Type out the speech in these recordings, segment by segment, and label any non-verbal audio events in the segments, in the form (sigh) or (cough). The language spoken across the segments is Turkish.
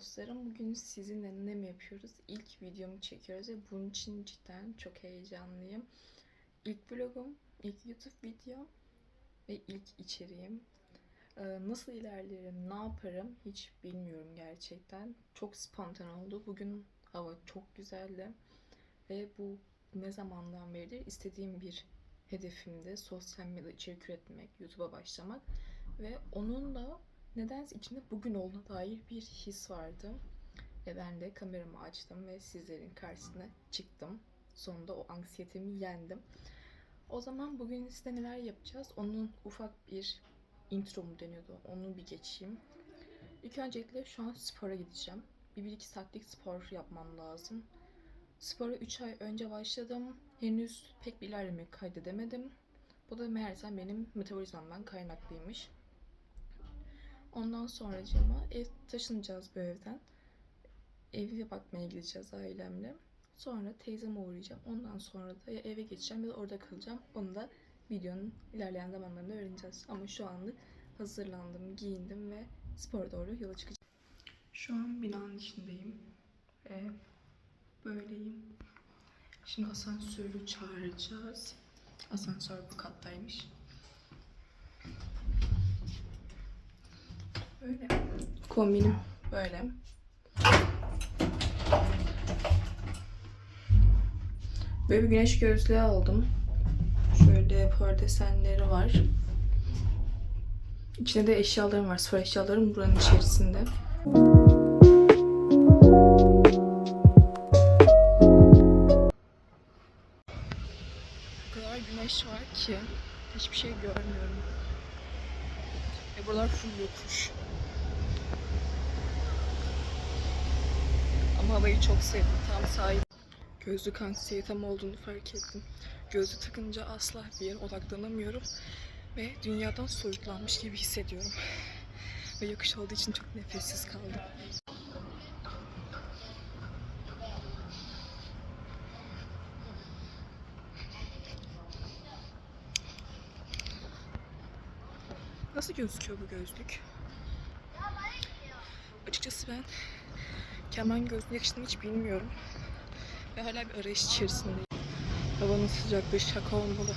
dostlarım. Bugün sizinle ne mi yapıyoruz? İlk videomu çekiyoruz ve bunun için cidden çok heyecanlıyım. İlk vlogum, ilk YouTube videom ve ilk içeriğim. Ee, nasıl ilerlerim, ne yaparım hiç bilmiyorum gerçekten. Çok spontane oldu. Bugün hava çok güzeldi. Ve bu ne zamandan beridir istediğim bir hedefimdi. Sosyal medya içerik üretmek, YouTube'a başlamak. Ve onun da nedense içimde bugün olduğuna dair bir his vardı. Ve ben de kameramı açtım ve sizlerin karşısına çıktım. Sonunda o anksiyetemi yendim. O zaman bugün size neler yapacağız? Onun ufak bir intro mu deniyordu? Onu bir geçeyim. İlk öncelikle şu an spora gideceğim. Bir, bir iki saatlik spor yapmam lazım. Spora 3 ay önce başladım. Henüz pek bir ilerleme kaydedemedim. Bu da meğersem benim metabolizmamdan kaynaklıymış. Ondan sonracığıma ev taşınacağız bu evden. Evi bakmaya gideceğiz ailemle. Sonra teyzeme uğrayacağım. Ondan sonra da ya eve geçeceğim ya da orada kalacağım. Onu da videonun ilerleyen zamanlarında öğreneceğiz. Ama şu anlık hazırlandım, giyindim ve spora doğru yola çıkacağım. Şu an binanın içindeyim. Ve böyleyim. Şimdi asansörü çağıracağız. Asansör bu kattaymış. Böyle. Kombinim böyle. Böyle bir güneş gözlüğü aldım. Şöyle leopar desenleri var. İçinde de eşyalarım var. Spor eşyalarım buranın içerisinde. O kadar güneş var ki hiçbir şey görmüyorum. Ve buralar full yokuş. Havayı çok sevdim. Tam sahip. Gözlük anksiyetem olduğunu fark ettim. Gözlük takınca asla bir yere odaklanamıyorum. Ve dünyadan soyutlanmış gibi hissediyorum. Ve yokuş olduğu için çok nefessiz kaldım. Nasıl gözüküyor bu gözlük? Açıkçası ben keman gözlüğü yakıştığını hiç bilmiyorum. Ve hala bir arayış içerisindeyim. Havanın sıcaklığı şaka olmalı.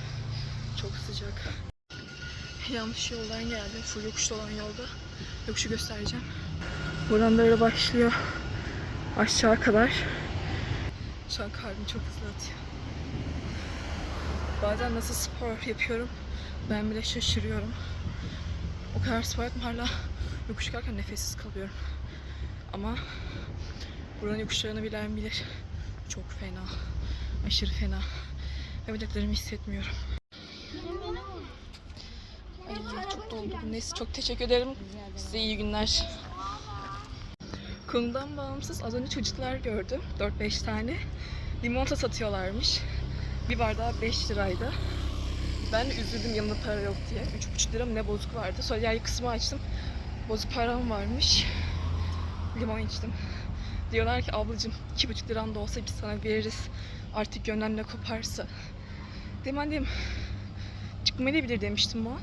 Çok sıcak. Yanlış yoldan geldim. Full yokuşta olan yolda. Yokuşu göstereceğim. Buradan böyle başlıyor. Aşağı kadar. Şu an kalbim çok hızlı atıyor. Bazen nasıl spor yapıyorum ben bile şaşırıyorum. O kadar spor yaptım hala yokuş çıkarken nefessiz kalıyorum. Ama buranın yokuşlarını bilen bilir. Çok fena. Aşırı fena. Ve bacaklarımı hissetmiyorum. Ay çok doldurdum. Neyse çok teşekkür ederim. Size iyi günler. Konudan bağımsız az önce çocuklar gördüm. 4-5 tane. Limonata satıyorlarmış. Bir bardağı 5 liraydı. Ben üzüldüm yanımda para yok diye. 3,5 lira mı ne bozuk vardı. Sonra diğer kısmı açtım. Bozuk param varmış. Limon içtim. Diyorlar ki ablacığım 2,5 liran da olsa biz sana veririz. Artık gönlün ne koparsa. Dedim çıkmayabilir demiştim o.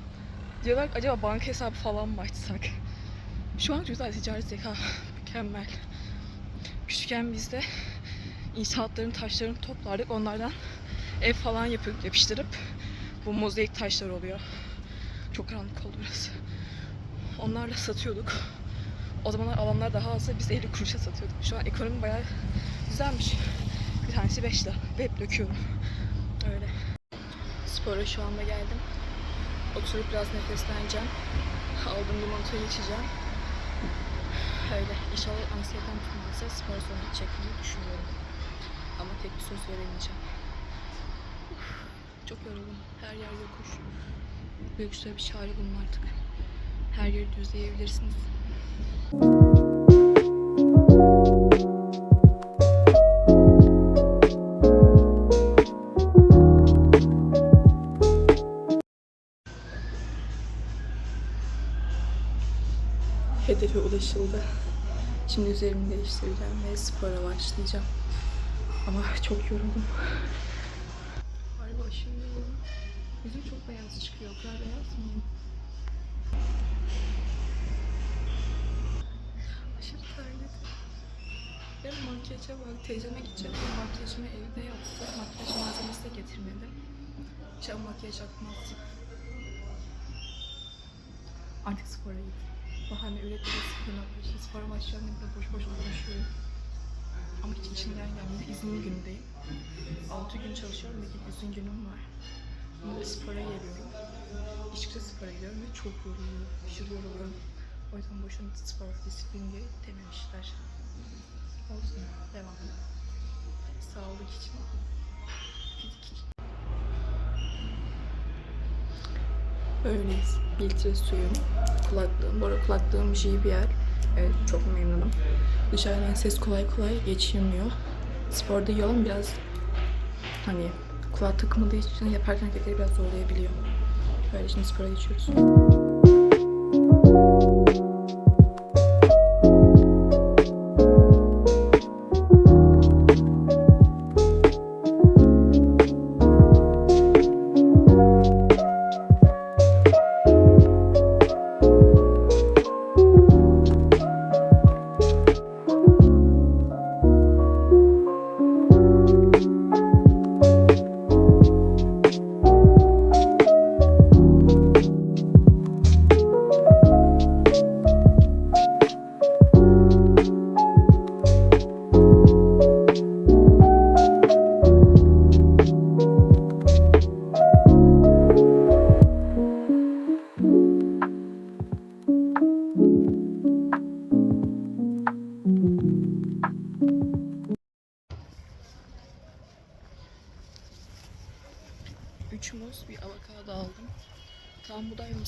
Diyorlar ki acaba banka hesabı falan mı açsak? Şu an güzel ticaret zeka. Mükemmel. Küçükken biz de inşaatların taşlarını toplardık. Onlardan ev falan yapıp yapıştırıp bu mozaik taşlar oluyor. Çok karanlık oldu biraz. Onlarla satıyorduk. O zamanlar alanlar daha azsa biz 50 kuruşa satıyorduk. Şu an ekonomi bayağı güzelmiş. Bir tanesi 5 lira. Ve hep döküyorum. Öyle. Spora şu anda geldim. Oturup biraz nefesleneceğim. Aldığım limonatayı içeceğim. Öyle. İnşallah anksiyetem tutmazsa spor sonra çekmeyi düşünüyorum. Ama tek bir söz veremeyeceğim. Uf, çok yoruldum. Her yer yokuş. Yokuşlara bir çare bulun artık. Her yeri düzleyebilirsiniz. Hedefe ulaşıldı. Şimdi üzerimi değiştireceğim ve spora başlayacağım. Ama çok yoruldum. Harbi aşırı yoruldum. Yüzüm çok beyaz çıkıyor. O kadar beyaz mıyım? Makyaja bak. Teyzeme gideceğim. Makyajımı evde yaptı. Makyaj malzemesi de getirmedim. İnşallah makyaj yapmaz. Artık spora git. Bahane üretmeye spora başladı. Spora başlayan ne kadar boş boş konuşuyorum. Ama hiç içinden gelmedi. İzin günündeyim. 6 gün çalışıyorum ve bir izin günüm var. De spora geliyorum. İçkide spora gidiyorum ve çok yoruluyorum. Aşırı yoruluyorum. O yüzden boşuna spor disiplin diye dememişler. Olsun. Devam. Sağlık için. Fizik. Filtre suyum, kulaklığım. Bu arada kulaklığım JBL. Evet çok memnunum. Dışarıdan ses kolay kolay geçirmiyor. Sporda yolum biraz hani kulak takılmadığı için yaparken hareketleri biraz zorlayabiliyor. Böyle şimdi spora geçiyoruz.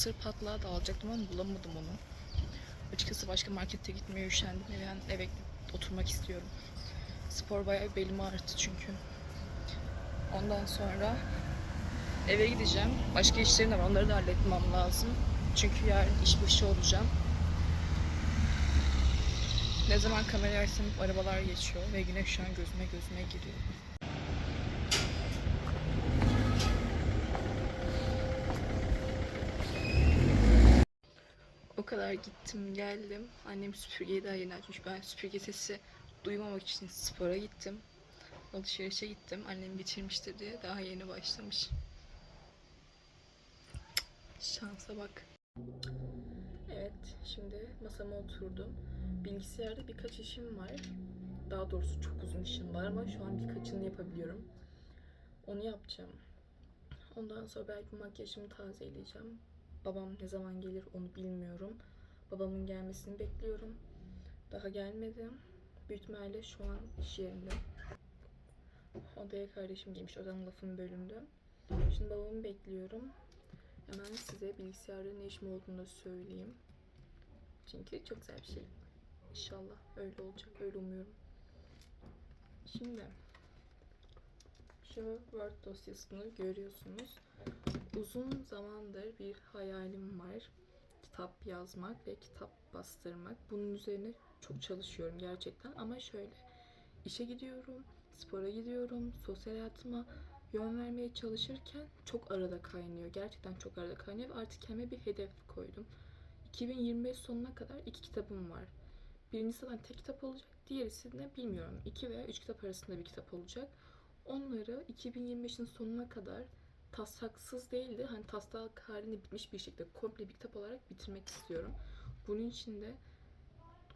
Mısır patlağı da alacaktım ama bulamadım onu. Açıkçası başka markette gitmeye üşendim ben eve oturmak istiyorum. Spor bayağı belimi ağrıttı çünkü. Ondan sonra eve gideceğim. Başka işlerim de var. Onları da halletmem lazım. Çünkü yarın iş başı olacağım. Ne zaman kamerayı açsam arabalar geçiyor ve güneş şu an gözüme gözüme giriyor. Kadar gittim geldim. Annem süpürgeyi daha yeni açmış. Ben süpürge sesi duymamak için spora gittim. Alışverişe gittim. Annem bitirmiştir diye daha yeni başlamış. Şansa bak. Evet, şimdi masama oturdum. Bilgisayarda birkaç işim var. Daha doğrusu çok uzun işim var ama şu an birkaçını yapabiliyorum. Onu yapacağım. Ondan sonra belki makyajımı tazeleyeceğim. Babam ne zaman gelir onu bilmiyorum. Babamın gelmesini bekliyorum. Daha gelmedi. Büyük ihtimalle şu an iş yerinde. Odaya kardeşim gelmiş. Odanın lafını bölündü. Şimdi babamı bekliyorum. Hemen size bilgisayarda ne işim olduğunu da söyleyeyim. Çünkü çok güzel bir şey. İnşallah öyle olacak. Öyle umuyorum. Şimdi şu Word dosyasını görüyorsunuz. Uzun zamandır bir hayalim var. Kitap yazmak ve kitap bastırmak. Bunun üzerine çok çalışıyorum gerçekten. Ama şöyle işe gidiyorum, spora gidiyorum, sosyal hayatıma yön vermeye çalışırken çok arada kaynıyor. Gerçekten çok arada kaynıyor ve artık kendime bir hedef koydum. 2025 sonuna kadar iki kitabım var. Birincisi zaten tek kitap olacak. Diğerisi de bilmiyorum. iki veya üç kitap arasında bir kitap olacak. Onları 2025'in sonuna kadar taslaksız değil de hani taslak halinde bitmiş bir şekilde komple bir kitap olarak bitirmek istiyorum. Bunun için de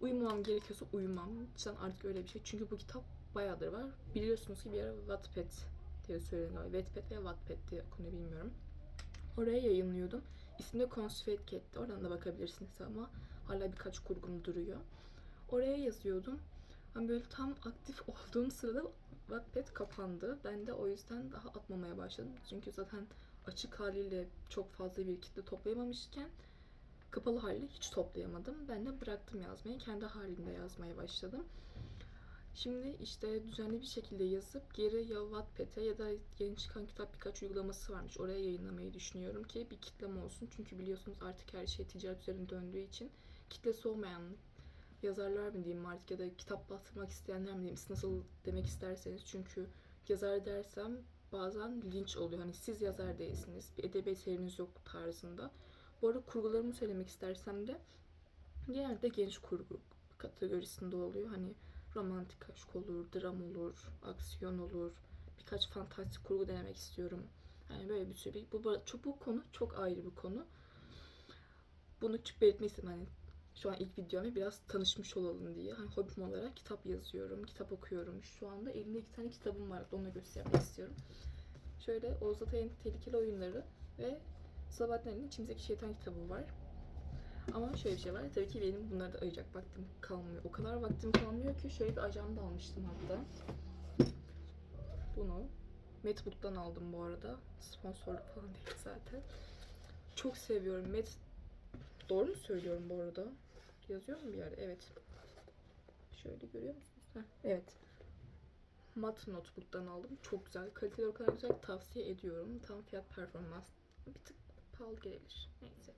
uyumam gerekiyorsa uyumam. Cidden artık öyle bir şey. Çünkü bu kitap bayağıdır var. Biliyorsunuz ki bir ara Wattpad diye söyleniyor. Wattpad veya Wattpad diye okunuyor bilmiyorum. Oraya yayınlıyordum. İsmi de Consuate Cat'ti. Oradan da bakabilirsiniz ama hala birkaç kurgum duruyor. Oraya yazıyordum. Hani böyle tam aktif (laughs) olduğum sırada Wattpad kapandı. Ben de o yüzden daha atmamaya başladım. Çünkü zaten açık haliyle çok fazla bir kitle toplayamamışken kapalı haliyle hiç toplayamadım. Ben de bıraktım yazmayı. Kendi halinde yazmaya başladım. Şimdi işte düzenli bir şekilde yazıp geri ya Wattpad'e ya da yeni çıkan kitap birkaç uygulaması varmış. Oraya yayınlamayı düşünüyorum ki bir kitlem olsun. Çünkü biliyorsunuz artık her şey ticaret üzerine döndüğü için kitlesi olmayan yazarlar mı diyeyim artık ya da kitap bastırmak isteyenler mi diyeyim nasıl demek isterseniz çünkü yazar dersem bazen linç oluyor hani siz yazar değilsiniz bir edebi eseriniz yok tarzında. Bu arada kurgularımı söylemek istersem de genelde genç kurgu kategorisinde oluyor hani romantik aşk olur, dram olur, aksiyon olur. Birkaç fantastik kurgu denemek istiyorum. Yani böyle bir sürü bu, bu, bu konu çok ayrı bir konu. Bunu belirtmek istedim. Hani şu an ilk videom ve biraz tanışmış olalım diye. Hani hobim olarak kitap yazıyorum, kitap okuyorum. Şu anda elimde iki tane kitabım var. Onu göstermek istiyorum. Şöyle Oğuz Atay'ın Tehlikeli Oyunları ve Sabahattin'in İçimizdeki Şeytan kitabı var. Ama şöyle bir şey var. Tabii ki benim bunları da ayıracak vaktim kalmıyor. O kadar vaktim kalmıyor ki şöyle bir ajanda almıştım hatta. Bunu Metbook'tan aldım bu arada. Sponsorluk falan değil zaten. Çok seviyorum. Met Doğru mu söylüyorum bu arada? Yazıyor mu bir yerde? Evet. Şöyle görüyor musunuz? Heh, evet. Mat Notebook'tan aldım. Çok güzel. Kaliteleri o kadar güzel tavsiye ediyorum. Tam fiyat performans. Bir tık pahalı gelebilir. Neyse.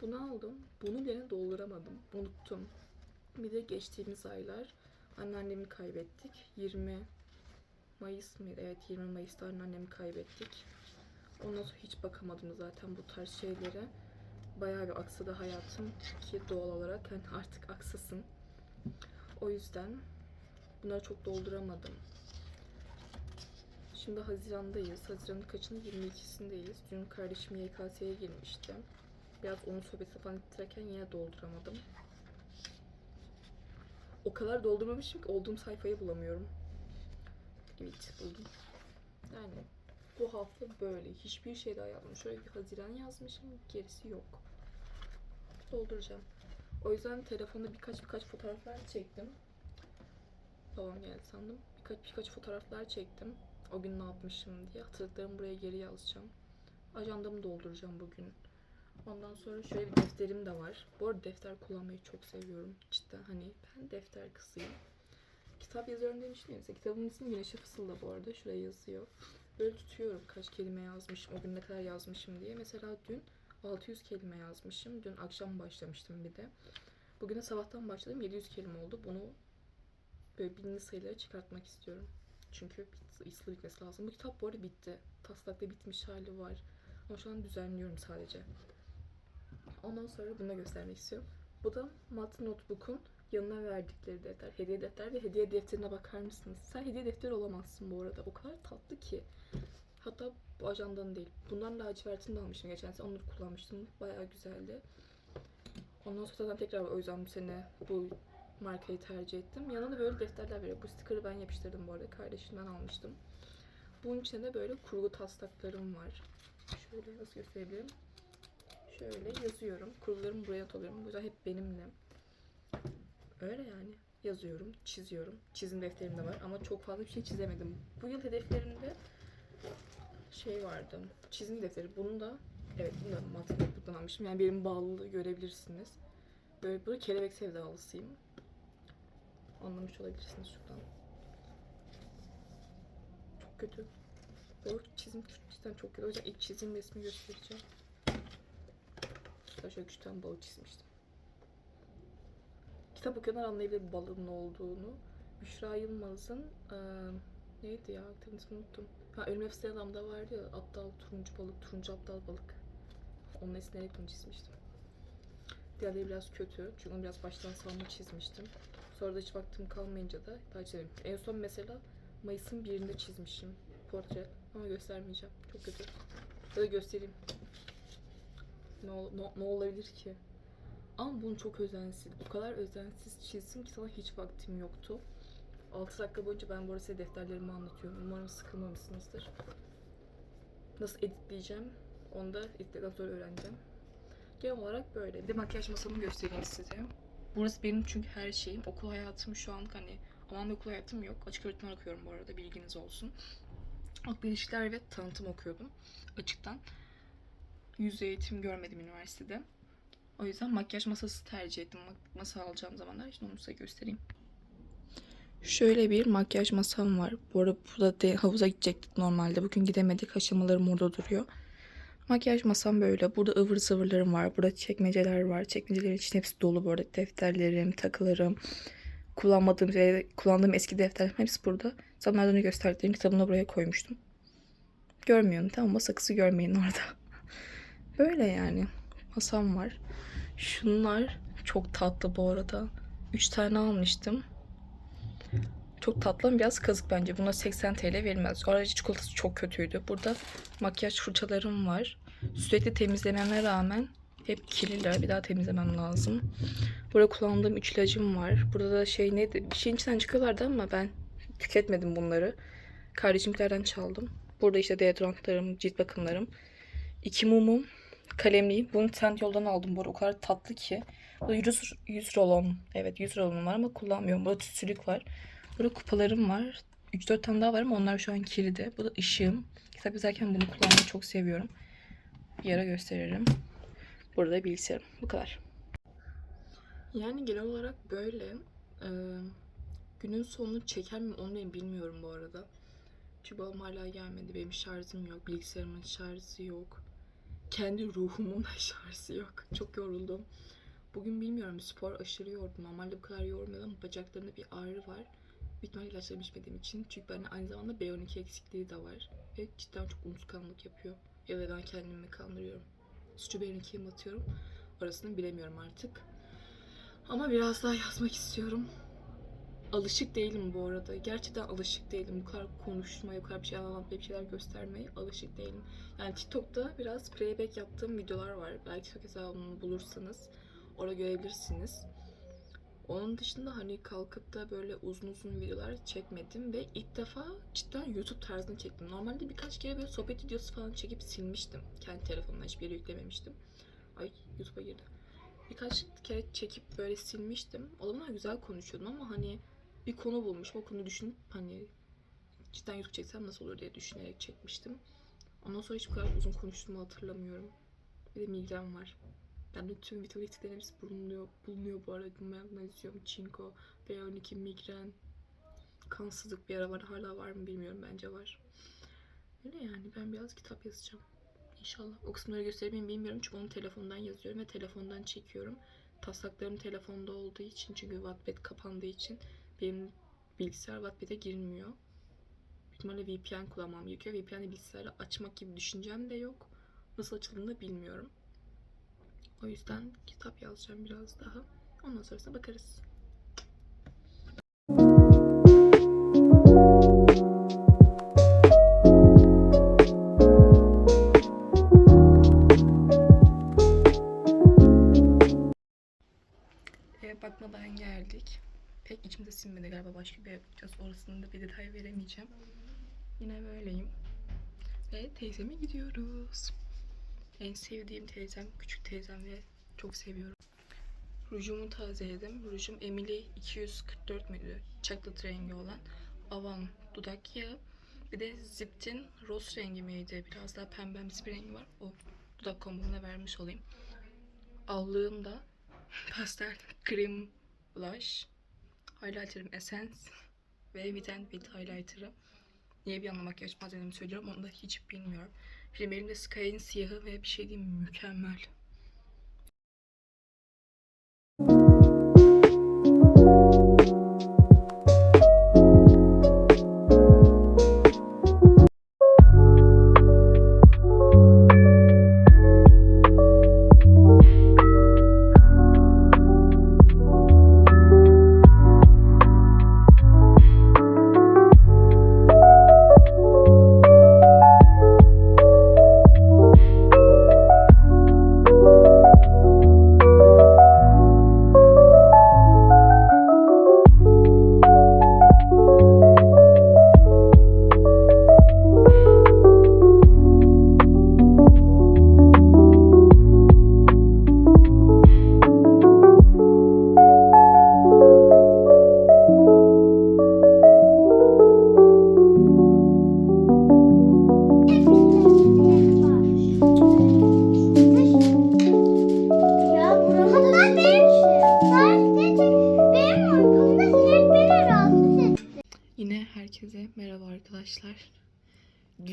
Bunu aldım. Bunu gene dolduramadım. Unuttum. Bir de geçtiğimiz aylar anneannemi kaybettik. 20 Mayıs mıydı? Evet 20 Mayıs'ta anneannemi kaybettik. Ondan sonra hiç bakamadım zaten bu tarz şeylere. Bayağı bir aksadı hayatım ki doğal olarak hani artık aksasın. O yüzden bunları çok dolduramadım. Şimdi Haziran'dayız. Haziran'ın kaçını? 22'sindeyiz. Dün kardeşim YKS'ye girmişti. Biraz onun sohbeti falan ettirirken yine dolduramadım. O kadar doldurmamışım ki olduğum sayfayı bulamıyorum. Evet buldum. Yani bu hafta böyle. Hiçbir şey daha yazmadım. Şöyle bir Haziran yazmışım. Gerisi yok. Dolduracağım. O yüzden telefonda birkaç birkaç fotoğraflar çektim. Babam geldi sandım. Birkaç birkaç fotoğraflar çektim. O gün ne yapmışım diye. Hatırlıklarımı buraya geri yazacağım. Ajandamı dolduracağım bugün. Ondan sonra şöyle bir defterim de var. Bu arada defter kullanmayı çok seviyorum. Cidden hani ben defter kızıyım. Kitap yazıyorum demiştim ya. Kitabımın ismi Güneşe Fısılda bu arada. Şuraya yazıyor. Böyle tutuyorum kaç kelime yazmışım, o gün ne kadar yazmışım diye. Mesela dün 600 kelime yazmışım. Dün akşam başlamıştım bir de. Bugüne sabahtan başladım. 700 kelime oldu. Bunu böyle binli sayılara çıkartmak istiyorum. Çünkü bit, bitmesi lazım. Bu kitap bu arada bitti. Taslakta bitmiş hali var. Ama şu an düzenliyorum sadece. Ondan sonra bunu da göstermek istiyorum. Bu da Mat Notebook'un yanına verdikleri defter. Hediye defter ve hediye defterine bakar mısınız? Sen hediye defteri olamazsın bu arada. O kadar tatlı ki. Hatta bu ajandanın değil. Bundan lacivertini de almıştım geçen sene. Onları kullanmıştım. Bayağı güzeldi. Ondan sonra zaten tekrar o yüzden bu sene bu markayı tercih ettim. Yanına da böyle defterler veriyor. Bu sticker'ı ben yapıştırdım bu arada. Kardeşimden almıştım. Bunun içinde de böyle kurgu taslaklarım var. Şöyle nasıl gösterebilirim? Şöyle yazıyorum. Kurgularımı buraya not. Bu yüzden hep benimle. Öyle yani. Yazıyorum, çiziyorum. Çizim defterim de var ama çok fazla bir şey çizemedim. Bu yıl hedeflerimde şey vardı. Çizim defteri. Bunu da evet bunu da matematikten almışım. Yani benim bağlılığı görebilirsiniz. Böyle böyle kelebek sevdalısıyım. Anlamış olabilirsiniz şuradan. Çok kötü. Bu çizim cidden çok kötü. O yüzden ilk çizim resmi göstereceğim. Üç tane balık çizmiştim. Kitap okuyanlar anlayabilir balığın olduğunu. Büşra Yılmaz'ın eee, neydi ya? Kitabını ismini unuttum. Ha Ölüme Fıstığı Adam'da vardı ya aptal turuncu balık, turuncu aptal balık. Onun esinlenerek bunu çizmiştim. Diğerleri biraz kötü. Çünkü onu biraz baştan sona çizmiştim. Sonra da hiç vaktim kalmayınca da daha çizemedim. En son mesela Mayıs'ın birinde çizmişim portre. Ama göstermeyeceğim. Çok kötü. Ya da göstereyim. Ne, ne, ne olabilir ki? Ama bunu çok özensiz. O kadar özensiz çizdim ki sana hiç vaktim yoktu. 6 dakika boyunca ben bu arada defterlerimi anlatıyorum. Umarım sıkılmamışsınızdır. Nasıl editleyeceğim onu da editledikten sonra öğreneceğim. Genel olarak böyle. Bir de makyaj masamı göstereyim size. Burası benim çünkü her şeyim. Okul hayatım şu an hani aman okul hayatım yok. Açık öğretim okuyorum bu arada bilginiz olsun. Halk ilişkiler ve tanıtım okuyordum açıktan. Yüz eğitim görmedim üniversitede. O yüzden makyaj masası tercih ettim. Masa alacağım zamanlar. Şimdi onu size göstereyim. Şöyle bir makyaj masam var. Bu arada burada de, havuza gidecektik normalde. Bugün gidemedik. Aşamalarım orada duruyor. Makyaj masam böyle. Burada ıvır zıvırlarım var. Burada çekmeceler var. Çekmecelerin için hepsi dolu arada. Defterlerim, takılarım, kullanmadığım ve kullandığım eski defterlerim hepsi burada. Zamanlarda onu gösterdiklerim kitabını buraya koymuştum. Görmüyorum tamam mı? Sakızı görmeyin orada. (laughs) Böyle yani. Masam var. Şunlar çok tatlı bu arada. Üç tane almıştım. Çok tatlı ama biraz kazık bence. Buna 80 TL verilmez. Orada çikolatası çok kötüydü. Burada makyaj fırçalarım var. Sürekli temizlememe rağmen hep kirliler. Bir daha temizlemem lazım. Burada kullandığım üç ilacım var. Burada da şey neydi? Bir şeyin içinden çıkıyorlardı ama ben tüketmedim bunları. Kardeşimlerden çaldım. Burada işte deodorantlarım, cilt bakımlarım. İki mumum, kalemliğim. Bunu Trendyol'dan aldım bu arada. O kadar tatlı ki. Burada 100, 100 rolon. Evet 100 rolon var ama kullanmıyorum. Burada tütsülük var. Burada kupalarım var. 3-4 tane daha var ama onlar şu an kilide. Bu da ışığım. Kitap yazarken bunu kullanmayı çok seviyorum. Bir gösteririm. Burada da bilgisayarım. Bu kadar. Yani genel olarak böyle. Ee, günün sonunu çeker mi onu ben bilmiyorum bu arada. Çünkü babam hala gelmedi. Benim şarjım yok. Bilgisayarımın şarjı yok. Kendi ruhumun (laughs) da şarjı yok. Çok yoruldum. Bugün bilmiyorum spor aşırı yordu. Normalde bu kadar yormuyor ama bacaklarımda bir ağrı var. İhtimalle ilaçlarımı içmediğim için. Çünkü bende aynı zamanda B12 eksikliği de var. Ve cidden çok unutkanlık yapıyor. Ya da ben kendimi kandırıyorum. Suçu B12'ye mi atıyorum? Orasını bilemiyorum artık. Ama biraz daha yazmak istiyorum. Alışık değilim bu arada. Gerçekten alışık değilim. Bu kadar konuşmaya, bu kadar bir şey anlatmaya, bir şeyler göstermeye alışık değilim. Yani TikTok'ta biraz playback yaptığım videolar var. Belki TikTok hesabımı bulursanız orada görebilirsiniz. Onun dışında hani kalkıp da böyle uzun uzun videolar çekmedim ve ilk defa cidden YouTube tarzını çektim. Normalde birkaç kere böyle sohbet videosu falan çekip silmiştim. Kendi telefonumdan hiçbir yere yüklememiştim. Ay YouTube'a girdi. Birkaç kere çekip böyle silmiştim. O zamanlar güzel konuşuyordum ama hani bir konu bulmuşum. O konuyu düşünüp hani cidden YouTube çeksem nasıl olur diye düşünerek çekmiştim. Ondan sonra hiç bu kadar uzun konuştuğumu hatırlamıyorum. Bir de migren var. Bende tüm vitamin eksiklerin hepsi bulunuyor, bulunuyor bu arada. Magnezyum, çinko, B12, migren, kansızlık bir ara var. Hala var mı bilmiyorum. Bence var. Öyle yani. Ben biraz kitap yazacağım. İnşallah. O kısımları gösterebilir miyim bilmiyorum. Çünkü onu telefondan yazıyorum ve telefondan çekiyorum. Taslaklarım telefonda olduğu için çünkü Wattpad kapandığı için benim bilgisayar Wattpad'e girmiyor. Büyük VPN kullanmam gerekiyor. VPN'de bilgisayarı açmak gibi düşüncem de yok. Nasıl açıldığını da bilmiyorum. O yüzden kitap yazacağım biraz daha. Ondan sonrasına bakarız. Pek içimde sinmedi galiba başka bir eve bakacağız. Orasını da bir detay veremeyeceğim. Yine böyleyim. Ve teyzeme gidiyoruz. En sevdiğim teyzem, küçük teyzem ve çok seviyorum. Rujumu tazeledim. Rujum Emily 244 müydü? Chocolate rengi olan. Avan dudak yağı. Bir de Zipt'in rose rengi miydi? Biraz daha pembemsi bir rengi var. O dudak kombonuna vermiş olayım. Allığım da (laughs) pastel cream blush. Highlighter'ım Essence. Ve Wet n Wild highlighter'ı. Niye bir anda makyaj malzememi söylüyorum onu da hiç bilmiyorum. Şimdi elimde Sky'in siyahı ve bir şey diyeyim mükemmel.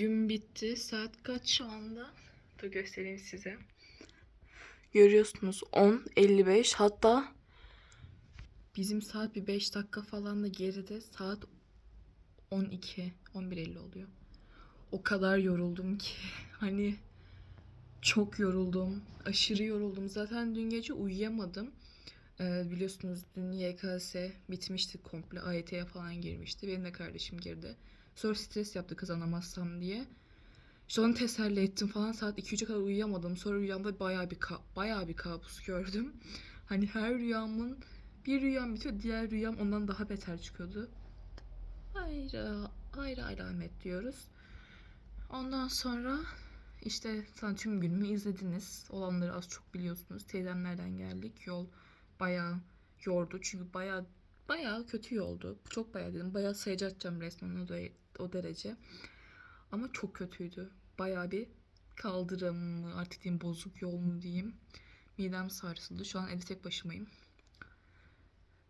Gün bitti. Saat kaç şu anda? Dur göstereyim size. Görüyorsunuz 10.55 hatta bizim saat bir 5 dakika falan da geride saat 12 11.50 oluyor. O kadar yoruldum ki (laughs) hani çok yoruldum. Aşırı yoruldum. Zaten dün gece uyuyamadım. Ee, biliyorsunuz dün YKS bitmişti komple. AYT'ye falan girmişti. Benim de kardeşim girdi. Sonra stres yaptı kazanamazsam diye. İşte onu teselli ettim falan. Saat 2-3'e kadar uyuyamadım. Sonra rüyamda bayağı bir ka- bayağı bir kabus gördüm. Hani her rüyamın bir rüyam bitiyor, diğer rüyam ondan daha beter çıkıyordu. Ayrı ayrı alamet diyoruz. Ondan sonra işte sana tüm günümü izlediniz. Olanları az çok biliyorsunuz. Teyzemlerden geldik. Yol bayağı yordu. Çünkü bayağı bayağı kötü yoldu. Çok bayağı dedim. Bayağı sayacakacağım resmen o, da- o derece. Ama çok kötüydü. Bayağı bir kaldırım mı artık diyeyim bozuk yol mu diyeyim. Midem sarsıldı. Şu an evde tek başımayım.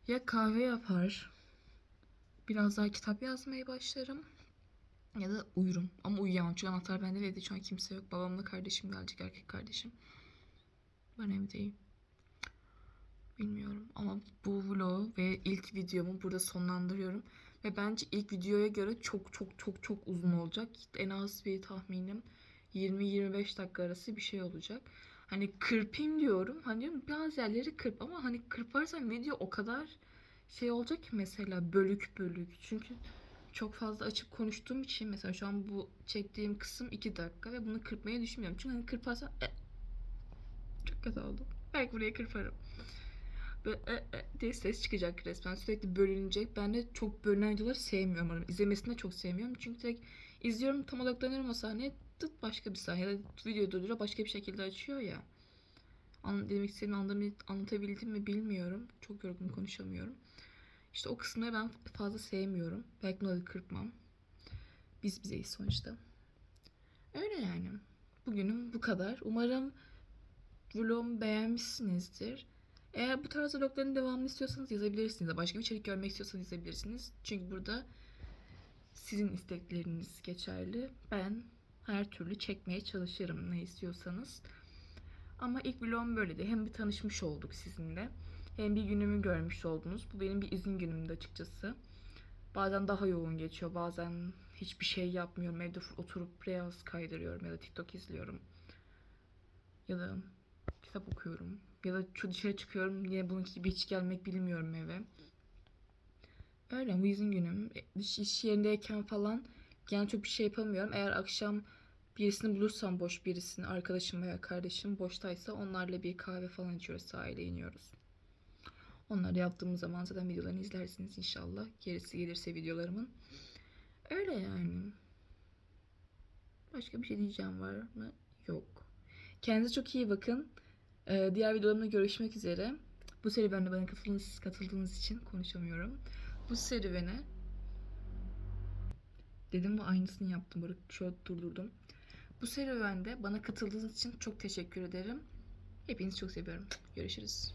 Ya kahve yapar. Biraz daha kitap yazmaya başlarım. Ya da uyurum. Ama uyuyamam. Çünkü anahtar bende ve evde şu an kimse yok. Babamla kardeşim gelecek. Erkek kardeşim. Ben evdeyim. Bilmiyorum. Ama bu vlogu ve ilk videomu burada sonlandırıyorum. Ve bence ilk videoya göre çok çok çok çok uzun olacak. En az bir tahminim 20-25 dakika arası bir şey olacak. Hani kırpayım diyorum. Hani diyorum bazı yerleri kırp ama hani kırparsam video o kadar şey olacak ki mesela bölük bölük. Çünkü çok fazla açıp konuştuğum için mesela şu an bu çektiğim kısım 2 dakika ve bunu kırpmayı düşünmüyorum. Çünkü hani kırparsam e, çok kötü oldu. Belki buraya kırparım. Böyle e, e diye ses çıkacak resmen. Sürekli bölünecek. Ben de çok bölünen videoları sevmiyorum. Yani izlemesini de çok sevmiyorum. Çünkü direkt izliyorum tam odaklanıyorum o sahneye. Tıt başka bir sahne ya da video durduruyor başka bir şekilde açıyor ya. An demek istediğimi anlam- anlatabildim mi bilmiyorum. Çok yorgun konuşamıyorum. İşte o kısımları ben fazla sevmiyorum. Belki bunları kırpmam. Biz bizeyiz sonuçta. Öyle yani. Bugünüm bu kadar. Umarım vlogumu beğenmişsinizdir. Eğer bu tarz vlogların devamını istiyorsanız yazabilirsiniz. Başka bir içerik görmek istiyorsanız yazabilirsiniz. Çünkü burada sizin istekleriniz geçerli. Ben her türlü çekmeye çalışırım ne istiyorsanız. Ama ilk vlogum böyleydi. Hem bir tanışmış olduk sizinle. Hem bir günümü görmüş oldunuz. Bu benim bir izin günümdü açıkçası. Bazen daha yoğun geçiyor. Bazen hiçbir şey yapmıyorum. Evde oturup Reels kaydırıyorum ya da TikTok izliyorum. Ya da kitap okuyorum. Ya da şu dışarı çıkıyorum. Yine bunun gibi hiç gelmek bilmiyorum eve. Öyle bu izin günüm. E, Dış iş yerindeyken falan yani çok bir şey yapamıyorum. Eğer akşam birisini bulursam boş birisini arkadaşım veya kardeşim boştaysa onlarla bir kahve falan içiyoruz sahile iniyoruz. Onları yaptığımız zaman zaten videolarını izlersiniz inşallah. Gerisi gelirse videolarımın. Öyle yani. Başka bir şey diyeceğim var mı? Yok. Kendinize çok iyi bakın. Ee, diğer videolarımda görüşmek üzere. Bu serüvende bana katıldığınız, katıldığınız için konuşamıyorum. Bu serüvene dedim ve aynısını yaptım. Böyle şöyle durdurdum. Bu serüvende bana katıldığınız için çok teşekkür ederim. Hepinizi çok seviyorum. Görüşürüz.